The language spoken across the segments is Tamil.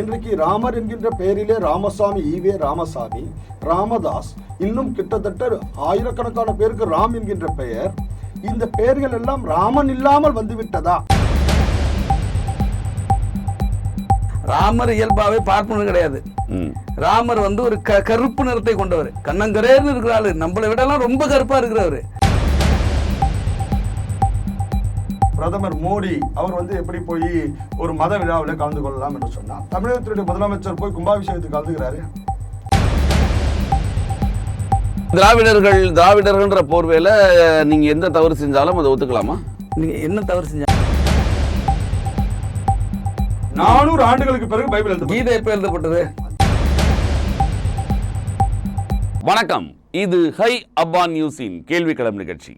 இன்றைக்கு ராமர் என்கின்ற பெயரிலே ராமசாமி ஈவே ராமசாமி ராமதாஸ் இன்னும் கிட்டத்தட்ட ஆயிரக்கணக்கான பேருக்கு ராம் என்கின்ற பெயர். இந்த பெயர்கள் எல்லாம் ராமன் இல்லாமல் வந்துவிட்டதா? ராமர் இயல்பாவே பார்ப்பனர் கிடையாது. ராமர் வந்து ஒரு க கருப்பு நிறத்தை கொண்டவர். கண்ணங்கரேர்னு இருக்கிற ஆளு நம்மளை விடலாம் ரொம்ப கருப்பா இருக்கிறவர். பிரதமர் மோடி அவர் வந்து எப்படி போய் ஒரு மத விழாவில் கலந்து கொள்ளலாம் என்று சொன்னார். தமிழகத்தினுடைய முதலமைச்சர் போய் கும்பாபிஷேகத்துக்கு கலந்துக்கிறாரு. திராவிடர்கள் திராவிடர்கள்ன்ற போர்வையில நீங்க எந்த தவறு செஞ்சாலும் அதை ஒத்துக்கலாமா? நீங்க என்ன தவறு செஞ்சா நானூறு ஆண்டுகளுக்கு பிறகு பைபிள் எழுத கீதை எப்ப எழுதப்பட்டது? வணக்கம். இது ஹை அப்பா நியூஸின் கேள்வி களம் நிகழ்ச்சி.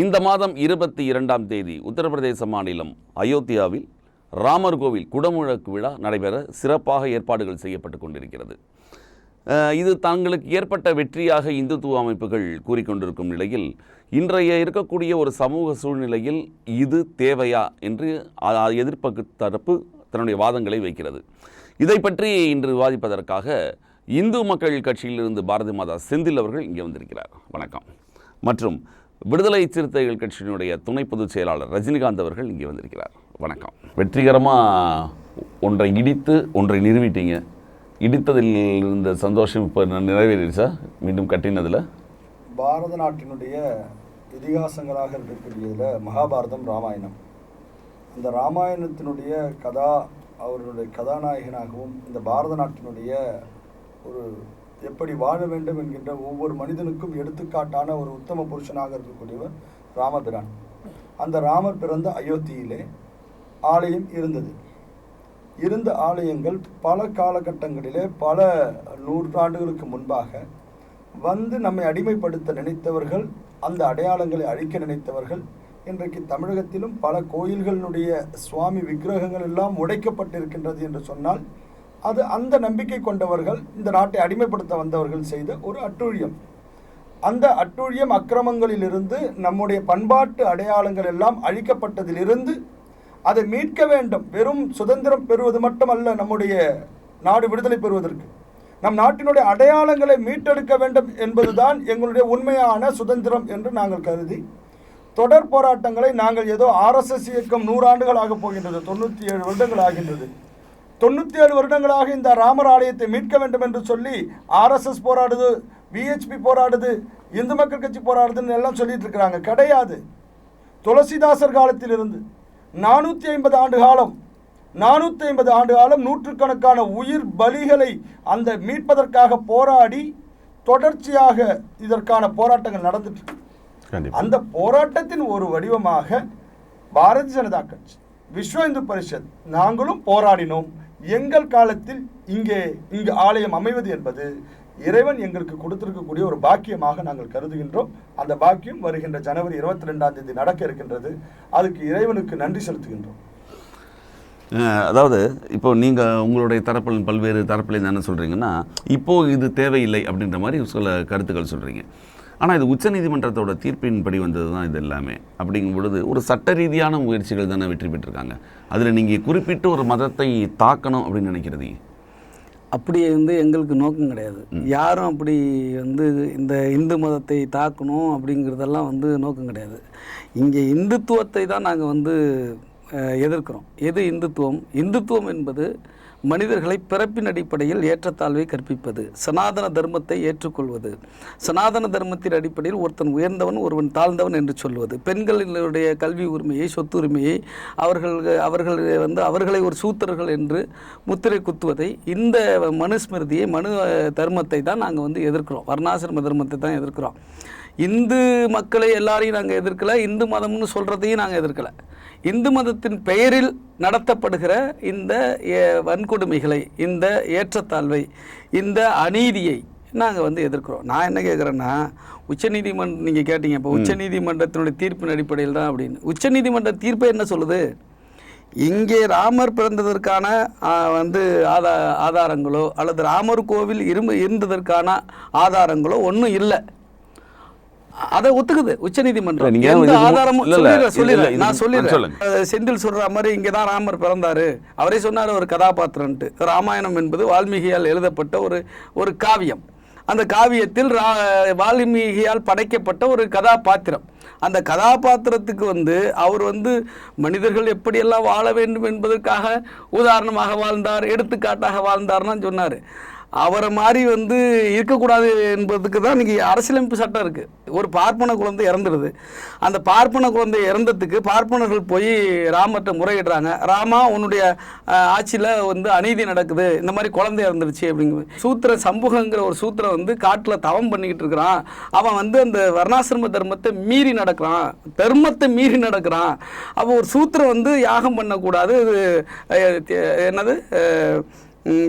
இந்த மாதம் இருபத்தி இரண்டாம் தேதி உத்தரப்பிரதேச மாநிலம் அயோத்தியாவில் ராமர் கோவில் குடமுழக்கு விழா நடைபெற சிறப்பாக ஏற்பாடுகள் செய்யப்பட்டு கொண்டிருக்கிறது. இது தங்களுக்கு ஏற்பட்ட வெற்றியாக இந்துத்துவ அமைப்புகள் கூறிக்கொண்டிருக்கும் நிலையில் இன்றைய இருக்கக்கூடிய ஒரு சமூக சூழ்நிலையில் இது தேவையா என்று எதிர்ப்பு எதிர்ப்பக்கு தரப்பு தன்னுடைய வாதங்களை வைக்கிறது. இதை பற்றி இன்று விவாதிப்பதற்காக இந்து மக்கள் கட்சியிலிருந்து பாரதி மாதா செந்தில் அவர்கள் இங்கே வந்திருக்கிறார். வணக்கம். மற்றும் விடுதலை சிறுத்தைகள் கட்சியினுடைய துணை பொதுச் செயலாளர் ரஜினிகாந்த் அவர்கள் இங்கே வந்திருக்கிறார். வணக்கம். வெற்றிகரமாக ஒன்றை இடித்து ஒன்றை நிறுவிட்டீங்க. இடித்ததில் இருந்த சந்தோஷம் இப்போ நிறைவேறிடுச்சா? மீண்டும் கட்டினதில்? பாரத நாட்டினுடைய இதிகாசங்களாக இருக்கக்கூடியதில் மகாபாரதம் ராமாயணம். அந்த ராமாயணத்தினுடைய கதா அவருடைய கதாநாயகனாகவும் இந்த பாரத நாட்டினுடைய ஒரு எப்படி வாழ வேண்டும் என்கின்ற ஒவ்வொரு மனிதனுக்கும் எடுத்துக்காட்டான ஒரு உத்தம புருஷனாக இருக்கக்கூடியவர் ராமபிரான். அந்த ராமர் பிறந்த அயோத்தியிலே ஆலயம் இருந்தது. இருந்த ஆலயங்கள் பல காலகட்டங்களிலே பல நூற்றாண்டுகளுக்கு முன்பாக வந்து நம்மை அடிமைப்படுத்த நினைத்தவர்கள் அந்த அடையாளங்களை அழிக்க நினைத்தவர்கள் இன்றைக்கு தமிழகத்திலும் பல கோயில்களினுடைய சுவாமி விக்கிரகங்கள் எல்லாம் உடைக்கப்பட்டிருக்கின்றது என்று சொன்னால் அது அந்த நம்பிக்கை கொண்டவர்கள் இந்த நாட்டை அடிமைப்படுத்த வந்தவர்கள் செய்த ஒரு அட்டூழியம். அந்த அட்டூழியம் அக்கிரமங்களிலிருந்து நம்முடைய பண்பாட்டு அடையாளங்கள் எல்லாம் அழிக்கப்பட்டதிலிருந்து அதை மீட்க வேண்டும். வெறும் சுதந்திரம் பெறுவது மட்டுமல்ல நம்முடைய நாடு விடுதலை பெறுவதற்கு. நம் நாட்டினுடைய அடையாளங்களை மீட்டெடுக்க வேண்டும் என்பதுதான் எங்களுடைய உண்மையான சுதந்திரம் என்று நாங்கள் கருதி தொடர் போராட்டங்களை நாங்கள் ஏதோ ஆர்எஸ்எஸ் இயக்கம் நூறாண்டுகள் ஆகப் போகின்றது தொண்ணூற்றி ஏழு வருடங்கள் ஆகின்றது. தொண்ணூற்றி ஏழு வருடங்களாக இந்த ராமர் ஆலயத்தை மீட்க வேண்டும் என்று சொல்லி ஆர்எஸ்எஸ் போராடுது விஹெச்பி போராடுது இந்து மக்கள் கட்சி போராடுதுன்னு எல்லாம் சொல்லிட்டு இருக்கிறாங்க. கிடையாது. துளசிதாசர் காலத்திலிருந்து நானூற்றி ஐம்பது ஆண்டு காலம் நானூற்றி ஐம்பது ஆண்டு காலம் நூற்றுக்கணக்கான உயிர் பலிகளை அந்த மீட்பதற்காக போராடி தொடர்ச்சியாக இதற்கான போராட்டங்கள் நடந்துட்டு அந்த போராட்டத்தின் ஒரு வடிவமாக பாரதிய ஜனதா கட்சி விஸ்வ இந்து பரிஷத் நாங்களும் போராடினோம். எங்கள் காலத்தில் இங்கே இங்கு ஆலயம் அமைவது என்பது இறைவன் எங்களுக்கு கொடுத்திருக்கக்கூடிய ஒரு பாக்கியமாக நாங்கள் கருதுகின்றோம். அந்த பாக்கியம் வருகின்ற ஜனவரி இருபத்தி ரெண்டாம் தேதி நடக்க இருக்கின்றது. அதுக்கு இறைவனுக்கு நன்றி செலுத்துகின்றோம். அதாவது இப்போ நீங்கள் உங்களுடைய தரப்பில் பல்வேறு தரப்பில் என்ன சொல்கிறீங்கன்னா இப்போது இது தேவையில்லை அப்படின்ற மாதிரி சில கருத்துக்கள் சொல்கிறீங்க ஆனால் இது உச்சநீதிமன்றத்தோட தீர்ப்பின்படி வந்தது தான் இது எல்லாமே. அப்படிங்கும் பொழுது ஒரு சட்ட ரீதியான முயற்சிகள் தானே வெற்றி பெற்றிருக்காங்க. அதில் நீங்கள் குறிப்பிட்டு ஒரு மதத்தை தாக்கணும் அப்படின்னு நினைக்கிறது. அப்படி வந்து எங்களுக்கு நோக்கம் கிடையாது. யாரும் அப்படி வந்து இந்த இந்து மதத்தை தாக்கணும் அப்படிங்கிறதெல்லாம் வந்து நோக்கம் கிடையாது. இங்கே இந்துத்துவத்தை தான் நாங்கள் வந்து எதிர்க்கிறோம். எது இந்துத்துவம்? இந்துத்துவம் என்பது மனிதர்களை பிறப்பின் அடிப்படையில் ஏற்றத்தாழ்வை கற்பிப்பது. சனாதன தர்மத்தை ஏற்றுக்கொள்வது. சனாதன தர்மத்தின் அடிப்படையில் ஒருத்தன் உயர்ந்தவன் ஒருவன் தாழ்ந்தவன் என்று சொல்வது. பெண்களினுடைய கல்வி உரிமையை சொத்து உரிமையை அவர்கள் அவர்கள் வந்து அவர்களை ஒரு சூத்திரர்கள் என்று முத்திரை குத்துவதை இந்த மனுஸ்மிருதியை மனு தர்மத்தை தான் நாங்கள் வந்து எதிர்க்கிறோம். வர்ணாசிரம தர்மத்தை தான் எதிர்க்கிறோம். இந்து மக்களை எல்லாரையும் நாங்கள் எதிர்க்கலை இந்து மதம்னு சொல்கிறதையும் நாங்கள் எதிர்க்கலை. இந்து மதத்தின் பெயரில் நடத்தப்படுகிற இந்த வன்கொடுமைகளை இந்த ஏற்றத்தாழ்வை இந்த அநீதியை நாங்கள் வந்து எதிர்க்கிறோம். நான் என்ன கேட்குறேன்னா உச்சநீதிமன்றம் நீங்கள் கேட்டீங்க இப்போ உச்சநீதிமன்றத்தினுடைய தீர்ப்பின் அடிப்படையில் தான் அப்படின்னு. உச்சநீதிமன்ற தீர்ப்பு என்ன சொல்லுது? இங்கே ராமர் பிறந்ததற்கான வந்து ஆதா ஆதாரங்களோ அல்லது ராமர் கோவில் இரும்பு இருந்ததற்கான ஆதாரங்களோ ஒன்றும் இல்லை. அதை ஒத்துக்குது. உச்சநீதிமன்றம். எந்த ஆதாரமும் சொல்லிடுறேன், நான் சொல்லிடுறேன் செந்தில் சொல்ற மாதிரி இங்கே தான் ராமர் பிறந்தாரு. அவரே சொன்னார் ஒரு கதாபாத்திரன்ட்டு. ராமாயணம் என்பது வால்மீகியால் எழுதப்பட்ட ஒரு ஒரு காவியம். அந்த காவியத்தில் ரா வால்மீகியால் படைக்கப்பட்ட ஒரு கதாபாத்திரம். அந்த கதாபாத்திரத்துக்கு வந்து அவர் வந்து மனிதர்கள் எப்படியெல்லாம் வாழ வேண்டும் என்பதற்காக உதாரணமாக வாழ்ந்தார் எடுத்துக்காட்டாக வாழ்ந்தார்னு சொன்னார். அவரை மாதிரி வந்து இருக்கக்கூடாது என்பதுக்கு தான் இன்றைக்கி அரசியலமைப்பு சட்டம் இருக்குது ஒரு பார்ப்பன குழந்தை இறந்துடுது அந்த பார்ப்பன குழந்தை இறந்ததுக்கு பார்ப்பனர்கள் போய் ராமர்கிட்ட முறையிடுறாங்க. ராமா உன்னுடைய ஆட்சியில் வந்து அநீதி நடக்குது. இந்த மாதிரி குழந்தை இறந்துருச்சு அப்படிங்கும்போது சூத்திர சமூகங்கிற ஒரு சூத்திரம் வந்து காட்டில் தவம் பண்ணிக்கிட்டு இருக்கிறான். அவன் வந்து அந்த வர்ணாசிரம தர்மத்தை மீறி நடக்கிறான். தர்மத்தை மீறி நடக்கிறான். அப்போ ஒரு சூத்திரம் வந்து யாகம் பண்ணக்கூடாது. இது என்னது?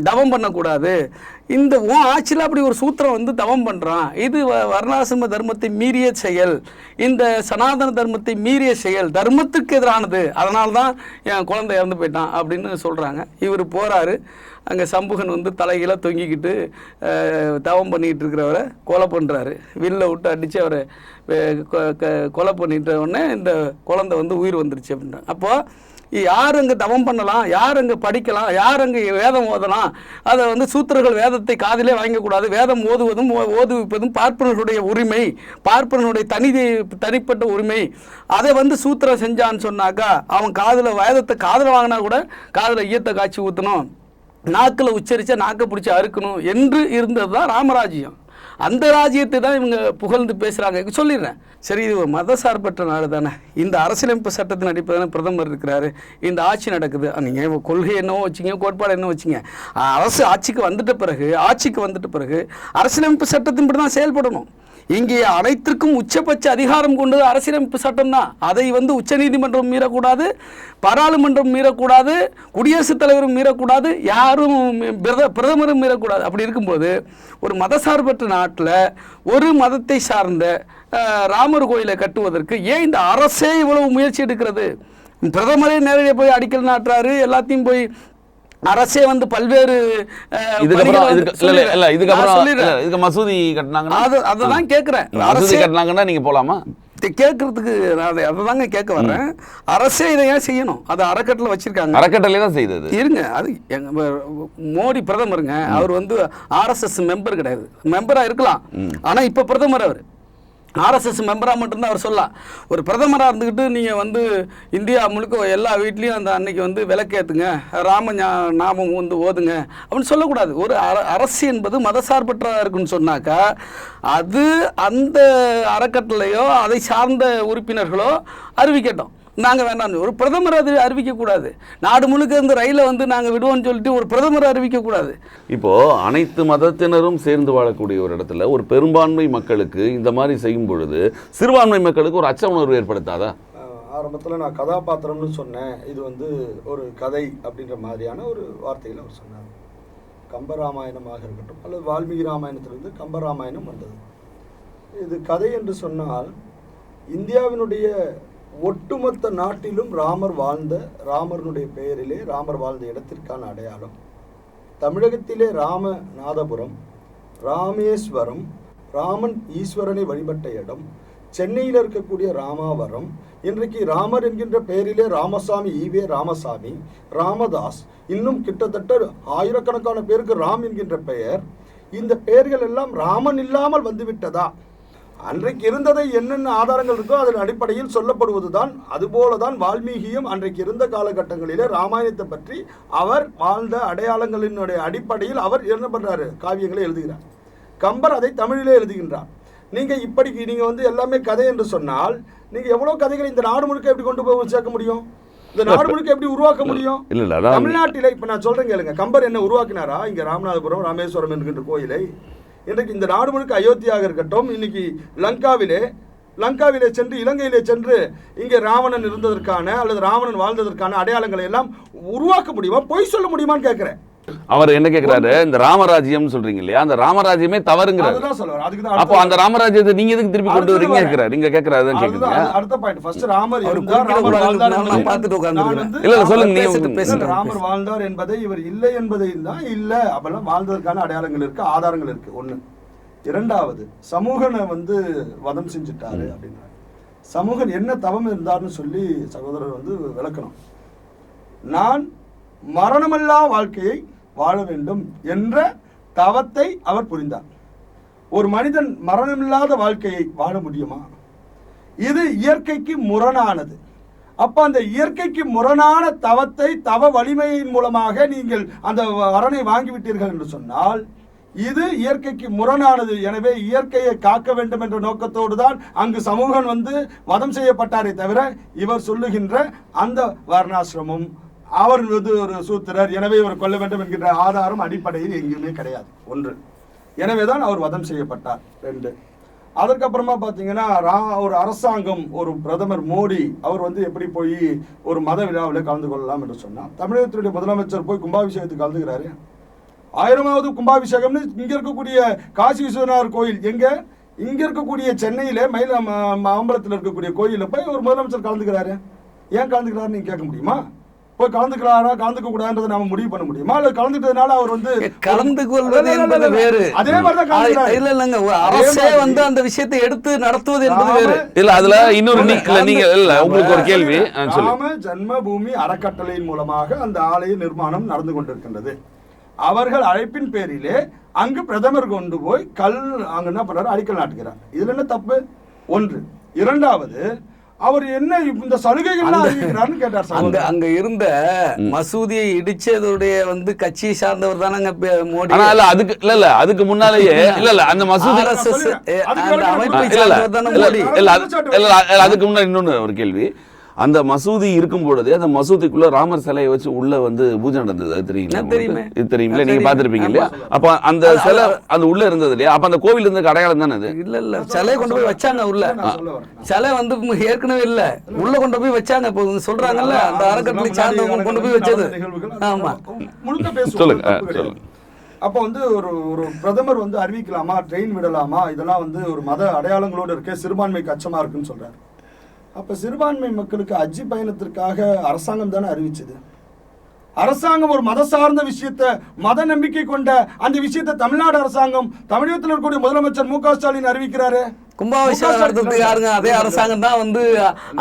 தவம் பண்ணக்கூடாது. இந்த உன் ஆட்சியில் அப்படி ஒரு சூத்திரம் வந்து தவம் பண்ணுறான் இது வ- வர்ணாசிரம தர்மத்தை மீறிய செயல். இந்த சனாதன தர்மத்தை மீறிய செயல். தர்மத்துக்கு எதிரானது. அதனால தான் என் குழந்தை இறந்து போயிட்டான் அப்படின்னு சொல்கிறாங்க இவர் போகிறாரு அங்கே சம்புகன் வந்து தலைகீழ தொங்கிக்கிட்டு தவம் பண்ணிக்கிட்டு இருக்கிறவரை கொலை பண்ணுறாரு வில்ல விட்டு அடித்து அவரை க- கொலை பண்ணிட்ட உடனே இந்த குழந்தை வந்து உயிர் வந்துருச்சு அப்படின்றாங்க. அப்போது யார் அங்கே தவம் பண்ணலாம்? யார் அங்கே படிக்கலாம்? யார் அங்கே வேதம் ஓதலாம்? அதை வந்து சூத்திரர்கள் வேதத்தை காதிலே வாங்கக்கூடாது. வேதம் ஓதுவதும் ஓ- ஓதுவிப்பதும் பார்ப்பனர்களுடைய உரிமை பார்ப்பனனுடைய தனி தனிப்பட்ட உரிமை. அதை வந்து சூத்திரம் செஞ்சான்னு சொன்னாக்கா அவன் காதில் வேதத்தை காதில் வாங்கினா கூட காதில் ஈயத்தை காய்ச்சி ஊற்றணும் நாக்கில் உச்சரித்தா நாக்கை பிடிச்சி அறுக்கணும் என்று இருந்தது தான் ராமராஜ்யம். அந்த ராஜ்யத்தை தான் இவங்க புகழ்ந்து பேசுகிறாங்க சொல்லிடுறேன். சரி இது ஒரு மதசார்பற்ற நாடு தானே. இந்த அரசியலமைப்பு சட்டத்தின் அடிப்படையில் பிரதமர் இருக்கிறாரு. இந்த ஆட்சி நடக்குது. நீங்கள் கொள்கை என்னவோ வச்சிங்க கோட்பாடு என்ன வச்சுங்க? அரசு ஆட்சிக்கு வந்துட்ட பிறகு ஆட்சிக்கு வந்துட்ட பிறகு அரசியலமைப்பு சட்டத்தின்படி தான் செயல்படணும். இங்கே அனைத்திற்கும் உச்சபட்ச அதிகாரம் கொண்டது அரசியலமைப்பு சட்டம் தான் அதை வந்து உச்சநீதிமன்றம் மீறக்கூடாது பாராளுமன்றம் மீறக்கூடாது குடியரசுத் தலைவரும் மீறக்கூடாது யாரும் பிரத- பிரதமரும் மீறக்கூடாது. அப்படி இருக்கும்போது ஒரு மதசார்பற்ற நாட்டில் ஒரு மதத்தை சார்ந்த ராமர் கோயிலை கட்டுவதற்கு ஏன் இந்த அரசே இவ்வளவு முயற்சி எடுக்கிறது? பிரதமரே நேரடியாக போய் அடிக்கல் நாட்டுறாரு எல்லாத்தையும் போய் அரசே வந்து பல்வேறு இதுக்கப்புறம். இதுக்கப்புறம் மசூதி கட்டினாங்கன்னா அது அதுதான் கேட்குறேன் மசூதி அரசே கட்டினாங்கன்னா நீங்க போலாமா? இதை கேட்கறதுக்கு நான் அதை அதை தாங்க கேட்க வர்றேன். அரசே இதை ஏன் செய்யணும்? அதை அறக்கட்டளை வச்சிருக்காங்க. அறக்கட்டளை தான் செய்தது. இருங்க அது எங்க மோடி பிரதமருங்க அவர் வந்து ஆர்எஸ்எஸ் மெம்பர் கிடையாது. மெம்பராக இருக்கலாம். ஆனால் இப்போ பிரதமர் அவர். ஆர்எஸ்எஸ் மெம்பராக மட்டும்தான் அவர் சொல்லலாம். ஒரு பிரதமராக இருந்துக்கிட்டு நீங்கள் வந்து இந்தியா முழுக்க எல்லா வீட்லேயும் அந்த அன்னைக்கு வந்து விளக்கேற்றுங்க ராம நாமம் வந்து ஓதுங்க. அப்படின்னு சொல்லக்கூடாது. ஒரு அர அரசு என்பது மதசார்பற்றதாக இருக்குன்னு சொன்னாக்கா அது அந்த அறக்கட்டளையோ அதை சார்ந்த உறுப்பினர்களோ அறிவிக்கட்டும். நாங்கள் வேண்டாம். ஒரு பிரதமர் அது அறிவிக்கக்கூடாது. நாடு முழுக்க இந்த ரயிலை வந்து நாங்கள் விடுவோம்னு சொல்லிட்டு ஒரு பிரதமர் அறிவிக்கக்கூடாது. இப்போ அனைத்து மதத்தினரும் சேர்ந்து வாழக்கூடிய ஒரு இடத்துல ஒரு பெரும்பான்மை மக்களுக்கு இந்த மாதிரி செய்யும் பொழுது சிறுபான்மை மக்களுக்கு ஒரு அச்ச உணர்வு ஏற்படுத்தாதா ஆரம்பத்தில் நான் கதாபாத்திரம்னு சொன்னேன். இது வந்து ஒரு கதை அப்படின்ற மாதிரியான ஒரு வார்த்தைகளை அவர் சொன்னார். கம்பராமாயணமாக இருக்கட்டும் அல்லது வால்மீகி ராமாயணத்திலிருந்து கம்பராமாயணம் வந்தது. இது கதை என்று சொன்னால் இந்தியாவினுடைய ஒட்டுமொத்த நாட்டிலும் ராமர் வாழ்ந்த ராமர்னுடைய பெயரிலே ராமர் வாழ்ந்த இடத்திற்கான அடையாளம் தமிழகத்திலே ராமநாதபுரம் ராமேஸ்வரம் ராமன் ஈஸ்வரனை வழிபட்ட இடம் சென்னையில் இருக்கக்கூடிய ராமாவரம் இன்றைக்கு ராமர் என்கின்ற பெயரிலே ராமசாமி ஈவே ராமசாமி ராமதாஸ் இன்னும் கிட்டத்தட்ட ஆயிரக்கணக்கான பேருக்கு ராம் என்கின்ற பெயர். இந்த பெயர்கள் எல்லாம் ராமன் இல்லாமல் வந்துவிட்டதா? அன்றைக்கு இருந்ததை என்னென்ன ஆதாரங்கள் இருக்கோ அதன் அடிப்படையில் சொல்லப்படுவதுதான். அதுபோல தான் வால்மீகியும் அன்றைக்கு இருந்த காலகட்டங்களிலே ராமாயணத்தை பற்றி அவர் வாழ்ந்த அடையாளங்களினுடைய அடிப்படையில் அவர் என்ன பண்றாரு? காவியங்களை எழுதுகிறார். கம்பர் அதை தமிழிலே எழுதுகின்றார். நீங்க இப்படி நீங்க வந்து எல்லாமே கதை என்று சொன்னால் நீங்க எவ்வளவு கதைகளை இந்த நாடு முழுக்க எப்படி கொண்டு போய் சேர்க்க முடியும்? இந்த நாடு முழுக்க எப்படி உருவாக்க முடியும்? தமிழ்நாட்டிலே இப்ப நான் சொல்றேன் கேளுங்க. கம்பர் என்ன உருவாக்கினாரா? இங்க ராமநாதபுரம் ராமேஸ்வரம் என்கின்ற கோயிலை. இன்றைக்கு இந்த நாடு முழுக்க அயோத்தியாக இருக்கட்டும் இன்னைக்கு லங்காவிலே லங்காவிலே சென்று இலங்கையிலே சென்று இங்கே ராவணன் இருந்ததற்கான அல்லது ராவணன் வாழ்ந்ததற்கான அடையாளங்களை எல்லாம் உருவாக்க முடியுமா? பொய் சொல்ல முடியுமான்னு கேட்குறேன். அவர் என்ன கேக்குறாரு? இந்த ராமராஜ்யம் சொல்றீங்க இல்லையா? அந்த ராமராஜ்யமே தவறுங்கிறாரு. அப்போ அந்த ராமராஜ்யத்தை நீங்க எதுக்கு திருப்பி கொண்டு வரீங்க வரேன். கேக்குறாரு. நீங்க கேக்குறாரு அதுதான் கேக்குறீங்க. அது- அடுத்த பாயிண்ட் ஃபர்ஸ்ட் ராமர் பார்த்துட்டு இல்ல, இல்ல, சொல்லுங்க, நீங்க. ராமர் வாழ்ந்தார் என்பதை இவர் இல்லை என்பதை தான் இல்ல அப்பெல்லாம் வாழ்ந்ததற்கான அடையாளங்கள் இருக்கு ஆதாரங்கள் இருக்கு. ஒண்ணு. இரண்டாவது சமூகனை வந்து வதம் செஞ்சுட்டாரு அப்படின்னாரு சமூகன் என்ன தவம் இருந்தார்னு சொல்லி சகோதரர் வந்து விளக்கணும். நான் மரணமில்லா வாழ்க்கையை வாழ வேண்டும் என்ற தவத்தை அவர் புரிந்தார். ஒரு மனிதன் மரணமில்லாத வாழ்க்கையை வாழ முடியுமா? இது இயற்கைக்கு முரணானது. அப்போ அந்த இயற்கைக்கு முரணான தவத்தை தவ வலிமையின் மூலமாக நீங்கள் அந்த வரனை வாங்கிவிட்டீர்கள் என்று சொன்னால் இது இயற்கைக்கு முரணானது. எனவே இயற்கையை காக்க வேண்டும் என்ற நோக்கத்தோடு தான் அங்கு சமூகன் வந்து வதம் செய்யப்பட்டாரே தவிர இவர் சொல்லுகின்ற அந்த வர்ணாசிரமம் அவர் வந்து ஒரு சூத்திரர் எனவே இவர் கொல்ல வேண்டும் என்கின்ற ஆதாரம் அடிப்படையில் எங்கேயுமே கிடையாது. ஒன்று. எனவேதான் அவர் வதம் செய்யப்பட்டார். ரெண்டு. அதற்கப்புறமா பார்த்தீங்கன்னா ரா ஒரு அரசாங்கம் ஒரு பிரதமர் மோடி அவர் வந்து எப்படி போய் ஒரு மத விழாவில் கலந்து கொள்ளலாம் என்று சொன்னார். தமிழகத்தினுடைய முதலமைச்சர் போய் கும்பாபிஷேகத்துக்கு கலந்துக்கிறாரு. ஆயிரமாவது கும்பாபிஷேகம்னு இங்கே இருக்கக்கூடிய காசி விஸ்வநாதர் கோயில் எங்கே? இங்கே இருக்கக்கூடிய சென்னையில் மயில அம்பலத்தில் மாம்பலத்தில் இருக்கக்கூடிய கோயிலில் போய் ஒரு முதலமைச்சர் கலந்துக்கிறாரு. ஏன் கலந்துக்கிறாருன்னு நீங்கள் கேட்க முடியுமா? போய் கலந்துக்கிறாரா கலந்துக்க கூடாதுன்றதை நாம முடிவு பண்ண முடியுமா? இல்ல கலந்துட்டதுனால அவர் வந்து கலந்து கொள்வது என்பது. வேறு. அதே மாதிரி. இல்ல இல்லங்க. அரசே வந்து அந்த விஷயத்தை எடுத்து நடத்துவது என்பது வேறு. இல்ல அதுல இன்னொரு இல்ல நீங்க இல்ல உங்களுக்கு ஒரு கேள்வி. ராம ஜன்மபூமி அறக்கட்டளையின் மூலமாக அந்த ஆலய நிர்மாணம் நடந்து கொண்டிருக்கின்றது. அவர்கள் அழைப்பின் பேரிலே அங்கு பிரதமர் கொண்டு போய் கல் அங்க என்ன பண்றாரு? அடிக்கல் நாட்டுகிறார். இதுல என்ன தப்பு? ஒன்று. இரண்டாவது அவர் என்ன இந்த சலுகைகள்லாம் அறிவிக்கிறார்னு கேட்டார் அங்க அங்க இருந்த மசூதியை இடிச்சதுடைய வந்து கட்சியை சார்ந்தவர் தானங்க மோடி. ஆனா இல்ல அதுக்கு இல்ல இல்ல அதுக்கு முன்னாலேயே இல்ல இல்ல அந்த மசூதி இல்ல இல்ல இல்ல, அதுக்கு முன்னாடி இன்னொன்னு ஒரு கேள்வி. அந்த மசூதி இருக்கும் பொழுது அந்த மசூதிக்குள்ள ராமர் சிலையை வச்சு உள்ள வந்து பூஜை நடந்தது. அது தெரியுங்களா தெரியுமே. உங்களுக்கு? இது தெரியுங்களா? நீங்க. பாத்திருப்பீங்க இல்லையா. அப்ப அந்த சிலை அது உள்ள இருந்தது இல்லையா? அப்ப அந்த கோவில் இருந்த அடையாளம் தானே அது? இல்ல இல்ல. சிலையை கொண்டு போய் வச்சாங்க உள்ள. சிலை வந்து ஏற்கனவே இல்ல. உள்ள கொண்டு போய் வச்சாங்க. இப்போ சொல்றாங்கல்ல அந்த அறக்கட்டளை சார்ந்தவங்க கொண்டு போய் வச்சது. ஆமா. சொல்லுங்க. சொல்லுங்க. அப்போ வந்து ஒரு ஒரு பிரதமர் வந்து அறிவிக்கலாமா? ட்ரெயின் விடலாமா? இதெல்லாம் வந்து ஒரு மத அடையாளங்களோடு இருக்கே சிறுபான்மைக்கு அச்சமா இருக்குன்னு சொல்றாரு. அப்போ சிறுபான்மை மக்களுக்கு அஜி பயணத்திற்காக அரசாங்கம் தானே அறிவிச்சது? அரசாங்கம் ஒரு மத சார்ந்த விஷயத்தை மத நம்பிக்கை கொண்ட அந்த விஷயத்தை தமிழ்நாடு அரசாங்கம் தமிழகத்தில் இருக்கக்கூடிய முதலமைச்சர் மு க ஸ்டாலின் அறிவிக்கிறாரு. கும்பாபிஷேகம் நடத்துறதுக்கு யாருங்க? அதே அரசாங்கம் தான் வந்து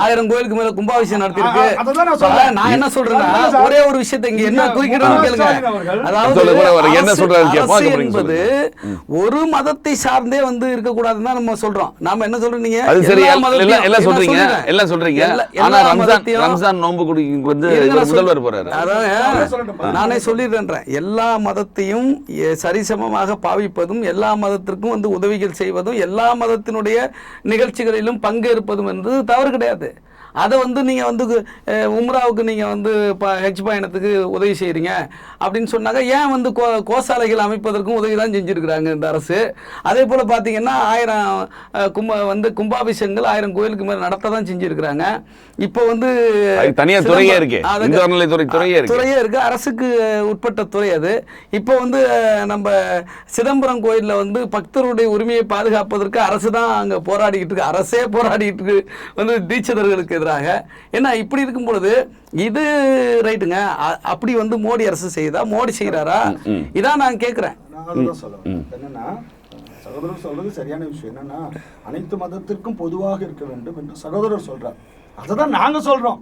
ஆயிரம் கோயிலுக்கு மேல கும்பாபிஷேகம் நடத்திருக்கு நான் என்ன சொல்றேன்னா. ஒரே ஒரு விஷயத்தை இங்க என்ன குறிக்கிறோம் கேளுங்க. அதாவது என்ன சொல்றாரு? என்பது ஒரு மதத்தை சார்ந்தே வந்து இருக்கக்கூடாதுன்னு தான் நம்ம சொல்றோம். நாம என்ன சொல்றோம் நீங்க? அது சரி எல்லா எல்லாம் சொல்றீங்க. எல்லாம் சொல்றீங்க. ஆனா ரம்ஜான் ரம்ஜான் நோன்பு குடிக்கு வந்து முதல்வர். போறாரு? அதாவது நானே சொல்லிடுறேன் எல்லா மதத்தையும் சரிசமமாக பாவிப்பதும் எல்லா மதத்திற்கும் வந்து உதவிகள் செய்வதும் எல்லா மதத்தினுடைய நிகழ்ச்சிகளிலும் பங்கேற்பதும் என்பது தவறு கிடையாது. அதை வந்து நீங்கள் வந்து உம்ராவுக்கு நீங்கள் வந்து ப ஹெச் பயணத்துக்கு உதவி செய்கிறீங்க அப்படின்னு சொன்னாங்க. ஏன் வந்து கோ கோசாலைகள் அமைப்பதற்கும் உதவி தான் செஞ்சுருக்கிறாங்க இந்த அரசு. அதே போல் பார்த்தீங்கன்னா ஆயிரம் கும்ப வந்து கும்பாபிஷேகங்கள் ஆயிரம் கோயிலுக்கு மேலே நடத்த தான் செஞ்சுருக்கிறாங்க. இப்போ வந்து அதுக்கு தனியா துறையே இருக்கு. துறையே இருக்கு. துறையே இருக்கு. அரசுக்கு உட்பட்ட துறை அது. இப்போ வந்து நம்ம சிதம்பரம் கோயிலில் வந்து பக்தருடைய உரிமையை பாதுகாப்பதற்கு அரசு தான் அங்கே போராடிக்கிட்டு இருக்கு. அரசே போராடிக்கிட்டு இருக்கு. வந்து தீட்சிதர்களுக்கு எதிராக ஏன்னா இப்படி இருக்கும் பொழுது இது ரைட்டுங்க. அப்படி வந்து மோடி அரசு செய்யுதா மோடி செய்கிறாரா இதான் நான் கேட்குறேன். என்னன்னா சகோதரர் சொல்றது சரியான விஷயம். என்னன்னா அனைத்து மதத்திற்கும் பொதுவாக இருக்க வேண்டும் என்று சகோதரர் சொல்றார். அதுதான் நாங்க சொல்றோம்.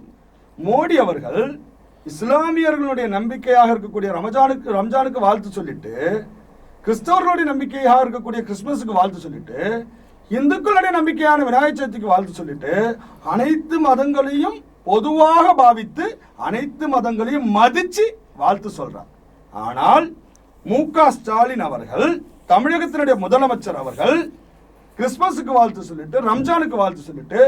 மோடி அவர்கள் இஸ்லாமியர்களுடைய நம்பிக்கையாக இருக்கக்கூடிய ரமஜானுக்கு ரம்ஜானுக்கு வாழ்த்து சொல்லிட்டு கிறிஸ்தவர்களுடைய நம்பிக்கையாக இருக்கக்கூடிய கிறிஸ்துமஸுக்கு வாழ்த்து சொல்லிட்டு இந்துக்களுடைய நம்பிக்கையான விநாயகர் சதுர்த்திக்கு வாழ்த்து சொல்லிட்டு அனைத்து மதங்களையும் பொதுவாக பாவித்து அனைத்து மதங்களையும் மதிச்சு வாழ்த்து சொல்றார். ஆனால் மு க ஸ்டாலின் அவர்கள் தமிழகத்தினுடைய முதலமைச்சர் அவர்கள் கிறிஸ்மஸுக்கு வாழ்த்து சொல்லிட்டு ரம்ஜானுக்கு வாழ்த்து சொல்லிட்டு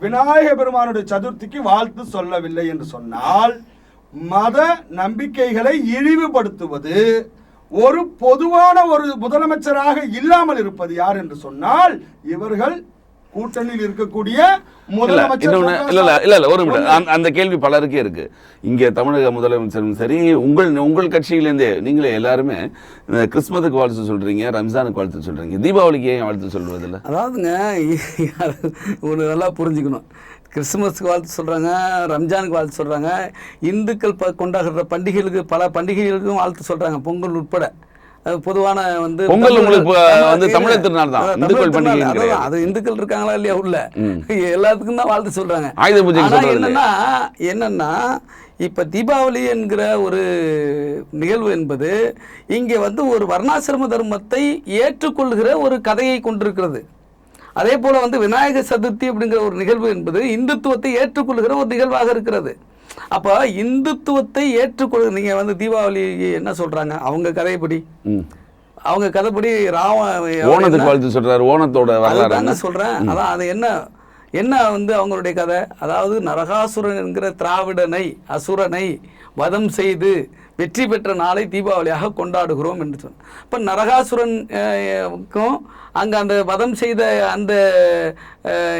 விநாயக பெருமானுடைய சதுர்த்திக்கு வாழ்த்து சொல்லவில்லை என்று சொன்னால் மத நம்பிக்கைகளை இழிவுபடுத்துவது ஒரு பொதுவான ஒரு முதலமைச்சராக இல்லாமல் இருப்பது யார் என்று சொன்னால் இவர்கள் கூட்டணியில் இருக்கக்கூடிய ஒரு. அந்த- கேள்வி பலருக்கே இருக்கு. இங்க தமிழக முதலமைச்சரும் சரி உங்கள் உங்கள் கட்சியிலேருந்தே நீங்களே எல்லாருமே இந்த கிறிஸ்மத்துக்கு வாழ்த்து சொல்றீங்க ரம்ஜானுக்கு வாழ்த்து சொல்றீங்க. தீபாவளிக்கு ஏன் வாழ்த்து சொல்றதில்ல அதாவதுங்க ஒன்று நல்லா புரிஞ்சுக்கணும். கிறிஸ்துமஸ்க்கு வாழ்த்து சொல்கிறாங்க ரம்ஜானுக்கு வாழ்த்து சொல்கிறாங்க இந்துக்கள் ப கொண்டாடுற பண்டிகைகளுக்கு பல பண்டிகைகளுக்கும் வாழ்த்து சொல்கிறாங்க பொங்கல் உட்பட. பொதுவான வந்து பொங்கல் உங்களுக்கு வந்து தமிழர் திருநாள் தான். இந்துக்கள் பண்டிகை அது இந்துக்கள் இருக்காங்களா இல்லையா? உள்ள. எல்லாத்துக்கும் தான் வாழ்த்து சொல்றாங்க. ஆயுத இல்லையா? என்னன்னா என்னன்னா இப்ப தீபாவளி என்கிற ஒரு நிகழ்வு என்பது இங்கே வந்து ஒரு வர்ணாசிரம தர்மத்தை ஏற்றுக்கொள்கிற ஒரு கதையை கொண்டிருக்கிறது. அதே போல வந்து விநாயகர் சதுர்த்தி அப்படிங்கிற ஒரு நிகழ்வு என்பது இந்துத்துவத்தை ஏற்றுக்கொள்கிற ஒரு நிகழ்வாக இருக்கிறது. அப்போ இந்துத்துவத்தை ஏற்றுக்கொள் நீங்க வந்து தீபாவளி என்ன சொல்றாங்க? அவங்க கதைப்படி. அவங்க கதைப்படி ராம ஓணத்துக்கு வாழ்த்து சொல்றாரு ஓணத்தோட வரலாறு என்ன? சொல்றேன். அதான் அது என்ன? என்ன வந்து அவங்களுடைய கதை? அதாவது நரகாசுரன் என்கிற திராவிடனை அசுரனை வதம் செய்து வெற்றி பெற்ற நாளை தீபாவளியாக கொண்டாடுகிறோம் என்று சொன்ன. இப்போ நரகாசுரனுக்கும் அங்கே அந்த வதம் செய்த அந்த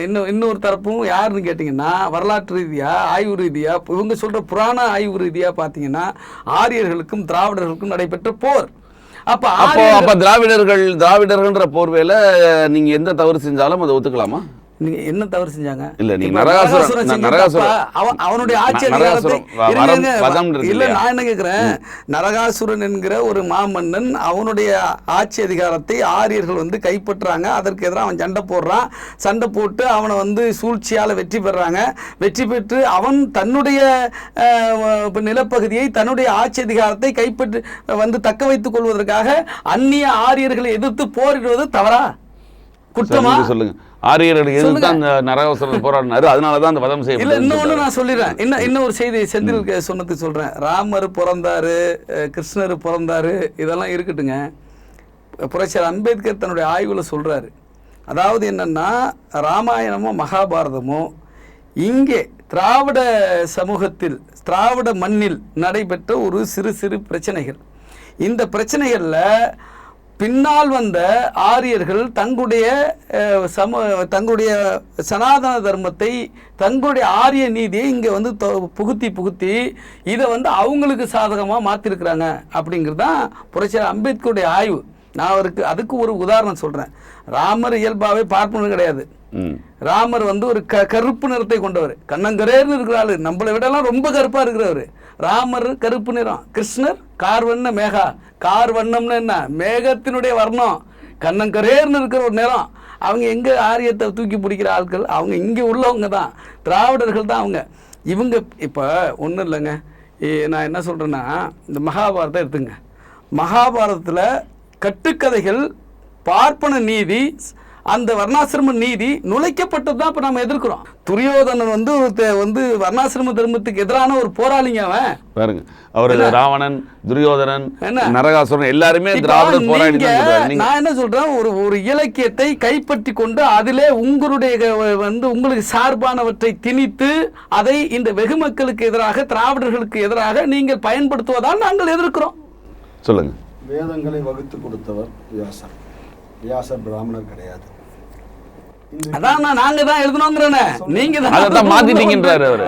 இன்னும் இன்னொரு தரப்பும் யாருன்னு கேட்டிங்கன்னா வரலாற்று ரீதியாக ஆய்வு ரீதியாக இவங்க சொல்கிற புராண ஆய்வு ரீதியாக பார்த்தீங்கன்னா ஆரியர்களுக்கும் திராவிடர்களுக்கும் நடைபெற்ற போர். அப்போ அப்போ அப்ப திராவிடர்கள் திராவிடர்கள்ன்ற போர்வேல நீங்க எந்த தவறு செஞ்சாலும் அதை ஒத்துக்கலாமா? நீங்க என்ன தவறு செஞ்சாங்க? இல்ல, நீங்க நரகாசுரன் நரகாசுரன் அவனுடைய ஆட்சி இல்ல? நான் என்ன கேக்குறேன்? நரகாசுரன் என்கிற ஒரு மாமன்னன் அவனுடைய ஆட்சி அதிகாரத்தை ஆரியர்கள் வந்து கைப்பற்றுறாங்க அதற்கு எதிராக அவன் சண்டை போடுறான். சண்டை போட்டு அவனை வந்து சூழ்ச்சியால வெற்றி பெறாங்க. வெற்றி பெற்று அவன் தன்னுடைய நிலப்பகுதியை தன்னுடைய ஆட்சி அதிகாரத்தை கைப்பற்றி வந்து தக்க வைத்துக் கொள்வதற்காக அந்நிய ஆரியர்களை எதிர்த்து போரிடுவது தவறா? குற்றமா? சொல்லுங்க. ஆரியர்களுக்கு எதிர்த்து அந்த நரகாசுரன் போராடினாரு. அதனாலதான் அந்த வதம் இல்ல செய்யப்பட்டதுன்னு இன்னொன்னு சொல்றாரு. நான் சொல்லிடுறேன். இன்னும் இன்னும் ஒரு செய்தி செந்தில் க- சொன்னது சொல்றேன். ராமர் பிறந்தாரு கிருஷ்ணர் பிறந்தாரு இதெல்லாம் இருக்கட்டுங்க. புரட்சியாளர் அம்பேத்கர் தன்னுடைய ஆய்வுல சொல்றாரு. அதாவது என்னன்னா ராமாயணமோ மகாபாரதமோ இங்கே திராவிட சமூகத்தில் திராவிட மண்ணில் நடைபெற்ற ஒரு சிறு சிறு பிரச்சனைகள். இந்த பிரச்சனைகள்ல பின்னால் வந்த ஆரியர்கள் தங்களுடைய சம தங்களுடைய சனாதன தர்மத்தை தங்களுடைய ஆரிய நீதியை இங்கே வந்து புகுத்தி புகுத்தி இதை வந்து அவங்களுக்கு சாதகமாக மாற்றிருக்கிறாங்க அப்படிங்கிறது தான் புரட்சியாளர் அம்பேத்கருடைய ஆய்வு. நான் அவருக்கு அதுக்கு ஒரு உதாரணம் சொல்கிறேன் ராமர் இயல்பாகவே பார்ப்பனர் கிடையாது. ராமர் வந்து ஒரு க கருப்பு நிறத்தை கொண்டவர். கண்ணங்கரேர்னு இருக்கிறாரு. நம்மளை விடலாம் ரொம்ப கருப்பா இருக்கிறவர். ராமர் கருப்பு நிறம். கிருஷ்ணர் கார்வண்ண மேகா. கார் வண்ணம்னு என்ன? மேகத்தினுடைய வர்ணம். கண்ணங்கரேர்னு இருக்கிற ஒரு நிறம். அவங்க எங்கே ஆரியத்தை தூக்கி பிடிக்கிற ஆட்கள்? அவங்க இங்கே உள்ளவங்க தான். திராவிடர்கள் தான் அவங்க. இவங்க இப்போ ஒன்றும் இல்லைங்க. நான் என்ன சொல்கிறேன்னா இந்த மகாபாரதம் எடுத்துங்க. மகாபாரதத்தில் கட்டுக்கதைகள் பார்ப்பன நீதி அந்த வர்ணாசிரம நீதி நுழைக்கப்பட்டது தான் இப்போ நம்ம எதிர்க்கிறோம். துரியோதனன் வந்து வந்து வர்ணாசிரம தர்மத்துக்கு எதிரான ஒரு போராளிங்க அவன். பாருங்க. அவரு ராவணன் துரியோதனன் என்ன? நரகாசுரன் எல்லாருமே இப்ப திராவிடர் போராடி நான் என்ன சொல்றேன்? ஒரு ஒரு இலக்கியத்தை கைப்பற்றி கொண்டு அதிலே உங்களுடைய வந்து உங்களுக்கு சார்பானவற்றை திணித்து அதை இந்த வெகு மக்களுக்கு எதிராக திராவிடர்களுக்கு எதிராக நீங்கள் பயன்படுத்துவதால் நாங்கள் எதிர்க்கிறோம். சொல்லுங்க. வேதங்களை வகுத்து கொடுத்தவர் வியாசர். வியாசர் பிராமணர் கிடையாது. அதான் நான் நாங்க தான் எழுதணுங்கிறேனே நீங்க தான் அதைத்தான் மாத்திட்டீங்கன்றாரு அவரு.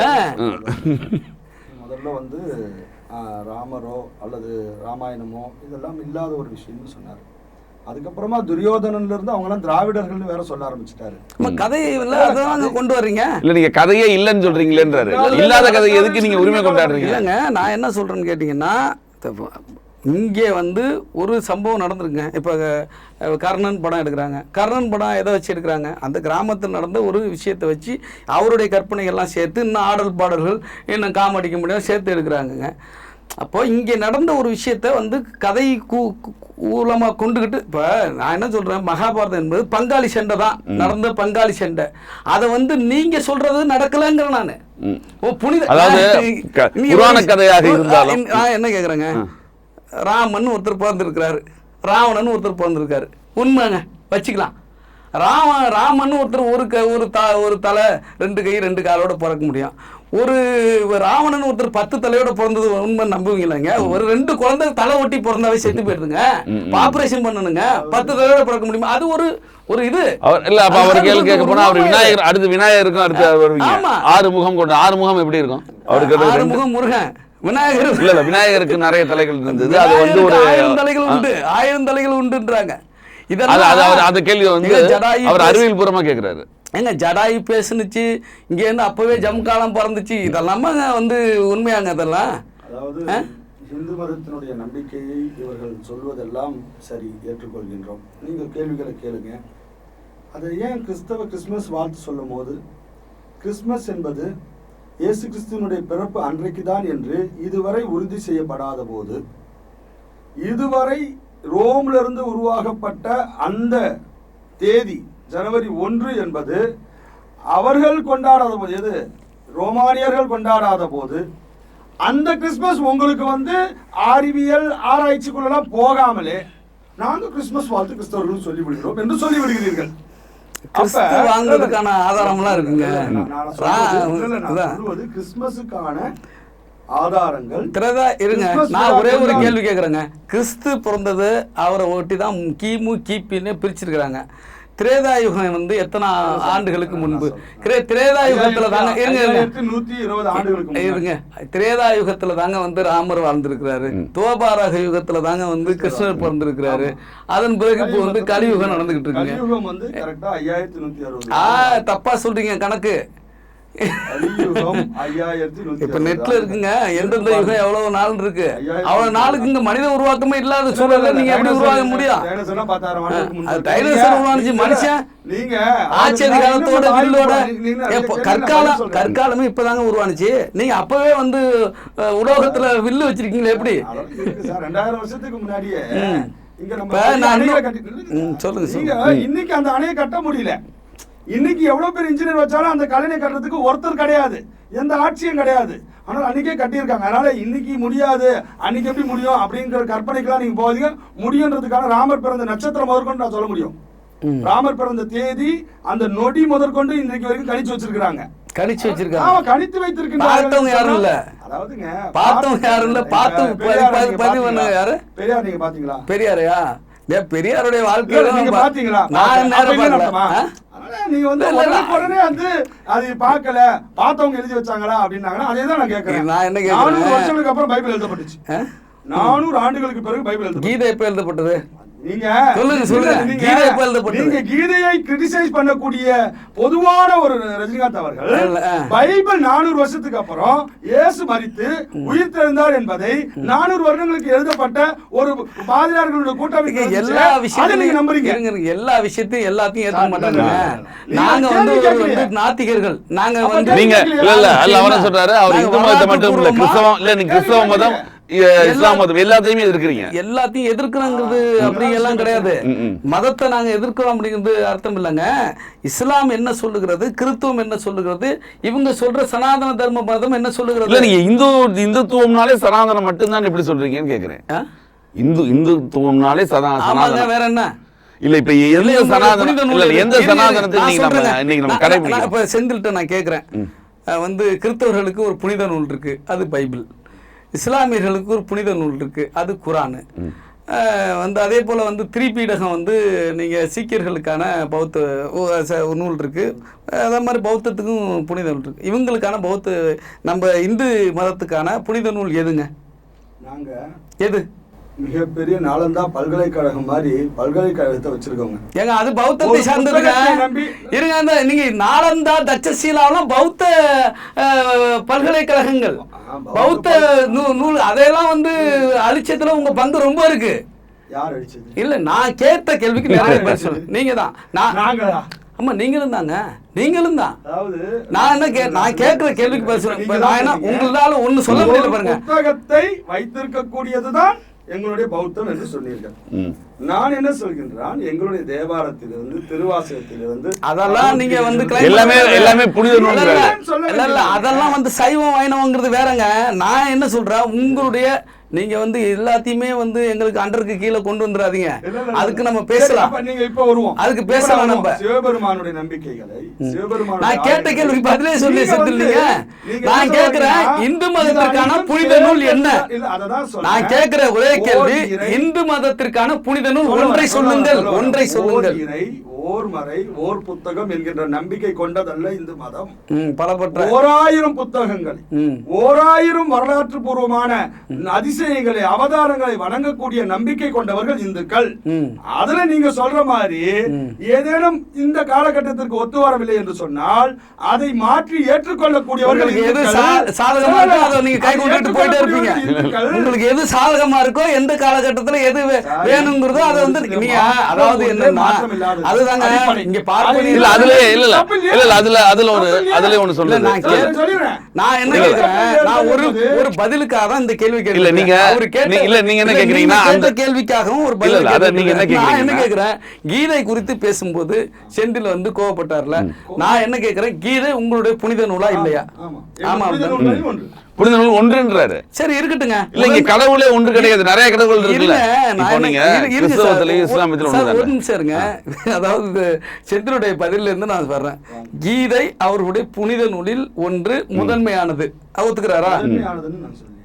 முதல்ல வந்து ராமரோ அல்லது ராமாயணமோ இதெல்லாம் இல்லாத ஒரு விஷயம்னு சொன்னார். அதுக்கப்புறமா துரியோதனன்ல இருந்து அவங்கலாம் திராவிடர்கள்னு வேற சொல்ல ஆரம்பிச்சிட்டாரு. நம்ம கதையை இல்லை அதான் அங்க கொண்டு வர்றீங்க இல்ல நீங்க கதையே இல்லைன்னு சொல்றீங்களேன்றாரு. இல்லாத கதை எதுக்கு நீங்க உரிமை கொண்டாடுறீங்க? இல்லைங்க நான் என்ன சொல்றேன்னு கேட்டிங்கன்னா இங்கே வந்து ஒரு சம்பவம் நடந்திருக்குங்க. இப்போ கர்ணன் படம் எடுக்கிறாங்க. கர்ணன் படம் எதை வச்சு எடுக்கிறாங்க? அந்த கிராமத்தில் நடந்த ஒரு விஷயத்தை வச்சு அவருடைய கற்பனைகள்லாம் சேர்த்து இன்னும் ஆடல் பாடல்கள் இன்னும் காமெடிக்க முடியும் சேர்த்து எடுக்கிறாங்கங்க. அப்போ இங்கே நடந்த ஒரு விஷயத்த வந்து கதை கூ கூலமாக கொண்டுக்கிட்டு இப்போ நான் என்ன சொல்கிறேன் மகாபாரதம் என்பது பங்காளி சண்டை தான். நடந்த பங்காளி சண்டை. அதை வந்து நீங்கள் சொல்கிறது நடக்கலைங்கிறேன் நான். ஓ புனித அதாவது என்ன கேக்குறேங்க? ராமன் ஒருத்தர் பிறந்திருக்கிறாரு. ராவணன் ஒருத்தர் பிறந்திருக்காரு. உண்மைங்க. வச்சுக்கலாம். ராம ராமன் ஒருத்தர் ஒரு க ஒரு த ஒரு தலை ரெண்டு கை ரெண்டு காலோட பிறக்க முடியும். ஒரு ராவணன் ஒருத்தர் பத்து தலையோட பிறந்தது உண்மை நம்புவீங்களாங்க? ஒரு ரெண்டு குழந்தை தலை ஒட்டி பிறந்தாவே செத்து போயிடுதுங்க. ஆபரேஷன் பண்ணணுங்க. பத்து தலையோட பிறக்க முடியுமா? அது ஒரு ஒரு இது. இல்ல அப்ப அவர் கேள்வி கேட்க போனா அவர் விநாயகர் அடுத்து விநாயகருக்கும் அடுத்து வருவீங்க. ஆறு முகம் கொண்ட ஆறு முகம் எப்படி இருக்கும்? அவருக்கு அது ரெண்டு- ஆறுமுகம் முருகன். விநாயகர். இல்ல இல்ல விநாயகருக்கு நிறைய தலைகள் இருந்தது. அது வந்து ஒரு ஆயிரம் தலைகள் உண்டு. ஆயிரம் தலைகள் உண்டுன்றாங்க. அது அது அவர் அந்த கேள்வி வந்து அவர் அறிவியல் பூர்வமா கேக்குறாரு. ஏங்க ஜடாயு பேசுனுச்சு இங்க இருந்து அப்பவே ஜம்காலம் பிறந்துச்சு. இதெல்லாமா வந்து உண்மையாங்க இதெல்லாம் அதாவது இந்து மதத்தினுடைய நம்பிக்கையை இவர்கள் சொல்வதெல்லாம் சரி ஏற்றுக்கொள்கின்றோம். நீங்கள் கேள்விகளை கேளுங்க. அதை ஏன் கிறிஸ்தவ கிறிஸ்மஸ் வாழ்த்து சொல்லும் போது கிறிஸ்மஸ் என்பது இயேசு கிறிஸ்துவனுடைய பிறப்பு அன்றைக்கு தான் என்று இதுவரை உறுதி செய்யப்படாத போது இதுவரை ரோமிலிருந்து உருவாக்கப்பட்ட அந்த தேதி ஜனவரி ஒன்று என்பது அவர்கள் கொண்டாடாத போது எது? ரோமானியர்கள் கொண்டாடாத போது அந்த கிறிஸ்மஸ் உங்களுக்கு வந்து அறிவியல் ஆராய்ச்சிக்குள்ளெல்லாம் போகாமலே நாங்கள் கிறிஸ்மஸ் வாழ்த்து கிறிஸ்தவர்கள் சொல்லி விடுகிறோம் என்று சொல்லிவிடுகிறீர்கள். கிறிஸ்து வாங்குறதுக்கான ஆதாரம்லாம் இருக்குங்க. கிறிஸ்மஸுக்கான ஆதாரங்கள். திரேதா இருங்க. நான் ஒரே ஒரு கேள்வி கேட்குறேங்க கிறிஸ்து பிறந்தது அவரை ஒட்டி தான் கிமு கிபின்னு பிரிச்சிருக்கிறாங்க. திரேதா யுகம் வந்து எத்தனை ஆண்டுகளுக்கு முன்பு. கிரே திரேதா யுகத்துல தாங்க இருங்க இருங்க ஐயாயிரத்தி நூத்தி இருபது ஆண்டுகளுக்கு முன்னாடி. இருங்க திரேதா யுகத்துல தாங்க வந்து ராமர் வாழ்ந்திருக்கிறாரு. துவபாரக யுகத்துல தாங்க வந்து கிருஷ்ணர் பிறந்திருக்கிறாரு. அதன் பிறகு இப்போ வந்து கலியுகம் நடந்துகிட்டு இருக்குங்க. தப்பா சொல்றீங்க கணக்கு. இப்ப நெட்ல இருக்குங்க எந்தெந்த யுகம் எவ்வளவு நாள் இருக்கு? அவ்வளவு நாளுக்கு இங்க மனித உருவாக்கமே இல்லாத சூழல்ல நீங்க எப்படி உருவாக்க முடியும். டைனோசர் மனுஷன். நீங்க ஆச்சரிய காலத்தோட வில்லோட கற்காலம். கற்காலமே இப்பதாங்க உருவானுச்சு. நீங்க அப்பவே வந்து உலோகத்துல வில்லு வச்சிருக்கீங்களா எப்படி. ரெண்டாயிரம் வருஷத்துக்கு முன்னாடியே. சொல்லுங்க. இன்னைக்கு அந்த அணையை கட்ட முடியல. இன்னைக்கு எவ்வளவு பேர் இன்ஜினியர் வச்சாலும் அந்த கல்லணை கட்டுறதுக்கு ஒருத்தர் கிடையாது. எந்த ஆட்சியும் கிடையாது. ஆனால் அன்னைக்கே கட்டியிருக்காங்க. அதனால இன்னைக்கு முடியாது. அன்னைக்கு எப்படி முடியும் அப்படிங்கிற கற்பனைக்கெல்லாம் நீங்க போவீங்க முடியுன்றதுக்கான ராமர் பிறந்த நட்சத்திரம் முதற்கொண்டு நான் சொல்ல முடியும். ராமர் பிறந்த தேதி அந்த நொடி முதற்கொண்டு இன்றைக்கு வரைக்கும் கணிச்சு வச்சிருக்காங்க. கணிச்சு ஆமா வச்சிருக்காங்க கணித்து வைத்திருக்கின்றார்கள் பார்த்தவங்க யாரும் இல்ல. அதாவதுங்க பார்த்தவங்க யாரும் இல்ல, பார்த்து பதிவு-? யாரு? பெரியார் நீங்க பாத்தீங்களா? பெரியாரையா? டேய், பெரியாருடைய இல்ல, வாழ்க்கை நீங்க பாத்தீங்களா? நான் நேரம் நீங்க வந்து உடனே வந்து அது பார்க்கல பார்த்தவங்க எழுதி வச்சாங்களா அப்படின்னாங்கன்னா அதே தான் நான் கேட்கறேன் நான் என்ன கேட்கறேன்? நானூறு வருஷங்களுக்கு அப்புறம் பைபிள் எழுதப்பட்டுச்சு? நானூறு ஆண்டுகளுக்கு பிறகு பைபிள் எழுதப்பட்டுச்சு. கீதை எப்ப எழுதப்பட்டது? நீங்க சொல்லுங்க, சொல்லுங்க. கீதை? நீங்க கீதையை கிரிட்டிசைஸ் பண்ணக்கூடிய பொதுவான ஒரு ரஜினிகாந்த் அவர்கள். பைபிள் நானூறு வருஷத்துக்கு அப்புறம் இயேசு மரித்து உயிர் தெழுந்தார் என்பதை நானூறு வருடங்களுக்கு எழுதப்பட்ட ஒரு பாதிரியார்களுடைய கூட்டமைப்பு. எல்லா அதை நீங்க விஷயத்தையும் நம்புறீங்க. எல்லா விஷயத்தையும் எல்லாத்தையும் சார், மாட்டாங்க. நாங்க வந்து நாத்திகர்கள் நாங்க வந்து நீங்க இல்ல இல்ல அல்ல அவரை சொல்றாரு அவர் இந்து மதத்தை மட்டும் இல்ல வரலாற்று கிறிஸ்தவம் இல்ல நீங்க கிறிஸ்தவ மதம் இஸ்லாம் மதம் எல்லாத்தையுமே எதிர்க்கிறீங்க. எல்லாத்தையும் எதிர்க்கிறோங்கிறது அப்படி எல்லாம் கிடையாது. மதத்தை நாங்க எதிர்க்கிறோம் அப்படிங்கிறது அர்த்தம் இல்லைங்க. இஸ்லாம் என்ன சொல்லுகிறது கிறித்துவம் என்ன சொல்லுகிறது இவங்க சொல்ற சனாதன தர்ம மதம் என்ன இல்ல சொல்லுகிறது நீங்க இந்து இந்துத்துவம்னாலே சனாதனம் மட்டும்தான் எப்படி சொல்றீங்கன்னு கேக்குறேன்? இந்து இந்துத்துவம்னாலே சதா சனாதனம். வேற என்ன? இல்ல இப்ப எந்த சனாதனம்? எந்த சனாதனத்தை இன்னைக்கு நம்ம சொல்றேங்க. இன்னைக்கு நம்ம நான்- நான் கடைபிடிக்கிறோம் இப்ப செந்தில்கிட்ட நான் கேட்குறேன் வந்து கிறிஸ்தவர்களுக்கு ஒரு புனித நூல் இருக்கு. அது பைபிள். இஸ்லாமியர்களுக்கு ஒரு புனித நூல் இருக்கு. அது குரானு. வந்து அதே போல் வந்து திரிபீடகம் வந்து நீங்கள் சீக்கியர்களுக்கான பௌத்த நூல் இருக்குது அதே மாதிரி பௌத்தத்துக்கும் புனித நூல் இருக்குது இவங்களுக்கான பௌத்த நம்ம இந்து மதத்துக்கான புனித நூல் எதுங்க? நாங்க எது? மிகப்பெரிய நாளந்தா பல்கலைக்கழகம் மாதிரி பல்கலைக்கழகத்தை வச்சிருக்கோங்க. ஏங்க அது பௌத்தத்தை சார்ந்ததுங்க? இருங்க அந்த நீங்க நாலந்தா தட்சசீலாவெல்லாம் பௌத்த பல்கலைக்கழகங்கள். பௌத்த நூல் அதையெல்லாம் வந்து அழிச்சதுல உங்க பங்கு ரொம்ப இருக்கு. இல்ல நான் கேட்ட கேள்விக்கு நிறைய பேர் சொல்லுங்க. நீங்க தான் நான் ஆமா நீங்களும் தாங்க. நீங்களும் தான். அதாவது நான் என்ன கே நான் கேட்கிற கேள்விக்கு இப்ப நான் என்ன உங்களால ஒண்ணு சொல்ல முடியல பாருங்க. புத்தகத்தை வைத்திருக்கக்கூடியதுதான் எங்களுடைய பௌத்தம் என்று சொன்னீர்கள். நான் என்ன சொல்கின்றான்? எங்களுடைய தேவாரத்திலிருந்து திருவாசகத்திலிருந்து அதெல்லாம் நீங்க வந்து எல்லாமே எல்லாமே புனித இல்ல, அதெல்லாம் வந்து சைவம் வைணவங்கிறது வேறங்க. நான் என்ன சொல்றேன்? உங்களுடைய நீங்க வந்து எல்லாத்தையுமே வந்து எங்களுக்கு அண்டருக்கு கீழே கொண்டு வந்துடாதீங்க. அதுக்கு நம்ம பேசலாம் நீங்க இப்ப வருவோம் அதுக்கு பேசலாம். நம்ம. சிவபெருமானுடைய நம்பிக்கைகளை நான் கேட்ட கேள்விக்கு பதிலே சொல்லி செத்துலீங்க நான் கேட்கிறேன் இந்து மதத்திற்கான புனித நூல் என்ன. நான் கேட்கிற ஒரே கேள்வி இந்து மதத்திற்கான புனித நூல் ஒன்றை சொல்லுங்கள். ஒன்றை சொல்லுங்கள் ஓர் இறை ஓர் மறை ஓர் புத்தகம் என்கின்ற நம்பிக்கை கொண்டதல்ல இந்து மதம். பலப்பட்ட ஓராயிரம் புத்தகங்கள். ஓராயிரம் வரலாற்று பூர்வமான அதிசய அதிசயங்களை அவதாரங்களை வணங்கக்கூடிய நம்பிக்கை கொண்டவர்கள் இந்துக்கள். அதுல நீங்க சொல்ற மாதிரி ஏதேனும் இந்த காலகட்டத்திற்கு ஒத்து வரவில்லை என்று சொன்னால் அதை மாற்றி ஏற்றுக்கொள்ளக்கூடியவர்கள் உங்களுக்கு எது சாதகமா இருக்கோ எந்த காலகட்டத்துல எது. வேணுங்கிறதோ அதை வந்து நீங்க அதாவது ஒன்றே என்னன்னா மாற்றம் இல்லாதது. அதுதாங்க அடிப்படை. இங்க பார்ப்பனி இல்ல அதுல இல்ல இல்ல தப்பு இல்லையா? இல்ல இல்ல அதுல அதுல ஒரு தப்பு இல்லையா? அதுல ஒண்ணு இல்ல, சொல்லுது நான் சொல்லுங்க, கே- சொல்லிடுறேன். நான் என்ன இல்ல, கேக்குறேன் இல்ல. நான் ஒரு இல்ல. ஒரு பதிலுக்காக தான் இந்த கேள்வி கேட்கிறேன் இல்ல, நீங்க- அவரு கேட்ட- நீ- இல்ல, நீங்க என்ன இல்ல, கேக்குறீங்கன்னா, நீங்க கேட்ட அந்த- கேள்விக்காகவும் ஒரு இல்ல, பதில் இல்ல, அதை நீங்க என்ன கேட்டிருக்கீங்க. நான் என்ன கேக்குறீங்கன்னா- கேக்குறேன் கீதை குறித்து பேசும்போது செந்தில் வந்து கோவப்பட்டார்ல நான் என்ன கேக்குறேன் கீதை உங்களுடைய புனித நூலா இல்லையா ஆமா. புனித நூல் ஒன்றுன்றாரு சரி இருக்கட்டுங்க இல்ல இங்க கடவுளே ஒன்று கிடையாது நிறைய கடவுள் இருக்குல்ல இல்ல, நான் இப்போ நீங்க. கிறிஸ்தவத்திலயும் ஒன்று நிமிஷம் இருங்க அதாவது செந்திலுடைய பதில இருந்து நான் வர்றேன். கீதை அவர்களுடைய புனித நூலில் ஒன்று முதன்மையானது. ஒத்துக்கிறாரா.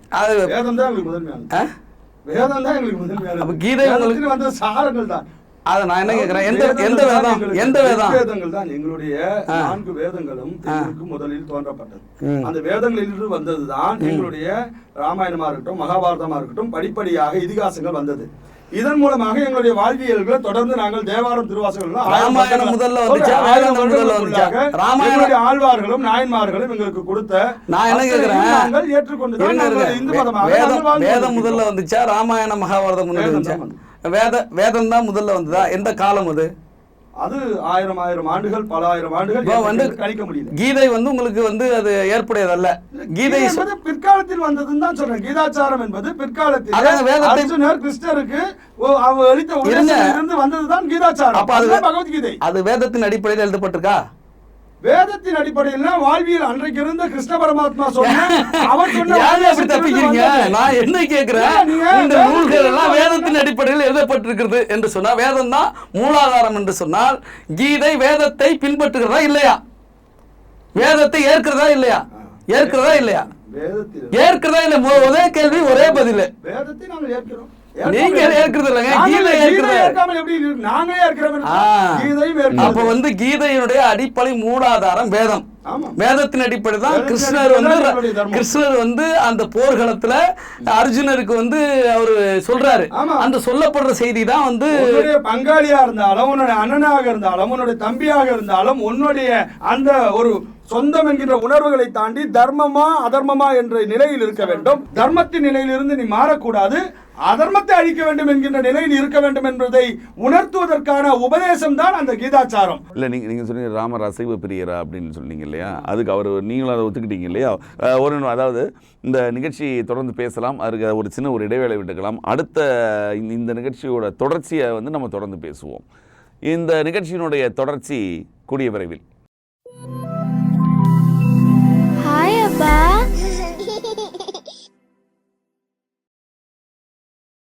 அது. அப்ப கீதை உங்களுக்கு- வந்த சாரங்கள் தான். அதை நான் என்ன கேக்குறேன்? எந்த எந்த வேதம்? எந்த வேதம்? வேதங்கள் தான் எங்களுடைய நான்கு வேதங்களும் முதலில் தோன்றப்பட்டது. அந்த வேதங்களிலிருந்து வந்ததுதான் எங்களுடைய ராமாயணமா இருக்கட்டும் மகாபாரதமா இருக்கட்டும் படிப்படியாக இதிகாசங்கள் வந்தது. இதன் மூலமாக எங்களுடைய வாழ்வியல்களை தொடர்ந்து நாங்கள் தேவாரம் திருவாசகம் ராமாயணம் முதல்ல? ராமாயணம் எங்களுடைய ஆழ்வார்களும் நாயன்மார்களும் எங்களுக்கு கொடுத்த நான் என்ன நாங்கள் ஏற்றுக்கொண்டு. இந்து மதமாக வேதம். முதல்ல வந்துச்சா? ராமாயண மகாபாரதம் தான் வேத வேதம் தான் முதல்ல வந்ததா? எந்த காலம் அது? அது ஆயிரம் ஆயிரம் ஆண்டுகள் பல ஆயிரம் ஆண்டுகள் வந்து கணிக்க முடியல. கீதை வந்து உங்களுக்கு வந்து அது ஏற்புடையதல்ல. கீதை என்பது பிற்காலத்தில் வந்ததுன்னு தான் சொல்றேன். கீதாச்சாரம் என்பது பிற்காலத்தில். அர்ஜுனர் கிருஷ்ணருக்கு ஓ, அவர் அளித்த உபதேசத்திலிருந்து வந்ததுதான் கீதாச்சாரம். அப்ப அது பகவத்கீதை அது வேதத்தின் அடிப்படையில் எழுதப்பட்டிருக்கா? வேதத்தின் அடிப்படையில் வாழ்வியல் அன்றைக்கு இருந்த கிருஷ்ண பரமாத்மா சொன்ன அவர் சொன்ன அப்படி தப்பிக்கிறீங்க. நான் என்ன நீங்க இந்த நூல்கள் எல்லாம் வேதத்தின் அடிப்படையில் எழுதப்பட்டிருக்கிறது என்று சொன்னா வேதம் தான் மூலாதாரம் என்று சொன்னால் கீதை வேதத்தை பின்பற்றுகிறதா இல்லையா? வேதத்தை ஏற்கிறதா இல்லையா? ஏற்கிறதா இல்லையா? ஏற்கிறதா இல்ல ஒரே கேள்வி ஒரே பதில். வேதத்தை நாங்கள் ஏற்கிறோம். நீங்க ஏற்கிறது இல்லைங்க, கீதை? நாங்களே ஏற்கிறோம் அப்ப. வந்து கீதையினுடைய அடிப்படை மூலாதாரம் வேதம். வேதத்தின் அடிப்படை தான் கிருஷ்ணர் வந்து. கிருஷ்ணர் வந்து அந்த போர்க்களத்துல அர்ஜுனருக்கு வந்து அவரு சொல்றாரு. அந்த சொல்லப்படுற செய்தி தான் வந்து பங்காளியா இருந்தாலும் உன்னுடைய அண்ணனாக இருந்தாலும் உன்னுடைய தம்பியாக இருந்தாலும் உன்னுடைய அந்த ஒரு சொந்தம் என்கின்ற உணர்வுகளை தாண்டி தர்மமா அதர்மமா என்ற நிலையில் இருக்க வேண்டும் தர்மத்தின் நிலையிலிருந்து நீ மாறக்கூடாது அதர்மத்தை அழிக்க வேண்டும் என்கின்ற நிலையில் இருக்க வேண்டும் என்பதை உணர்த்துவதற்கான உபதேசம் தான் அந்த கீதாச்சாரம். இல்ல நீங்க நீங்க சொன்னீங்க ராமர் அசைவ பிரியரா அப்படின்னு சொன்னீங்க இல்லையா? அதுக்கு அவர் நீங்களும் அதை ஒத்துக்கிட்டீங்க இல்லையா? ஒரு அதாவது இந்த நிகழ்ச்சி தொடர்ந்து பேசலாம் அதுக்கு ஒரு சின்ன ஒரு இடைவேளை விட்டுக்கலாம். அடுத்த இந்த- இந்த நிகழ்ச்சியோட தொடர்ச்சியை வந்து நம்ம தொடர்ந்து பேசுவோம். இந்த நிகழ்ச்சியினுடைய தொடர்ச்சி கூடிய விரைவில்.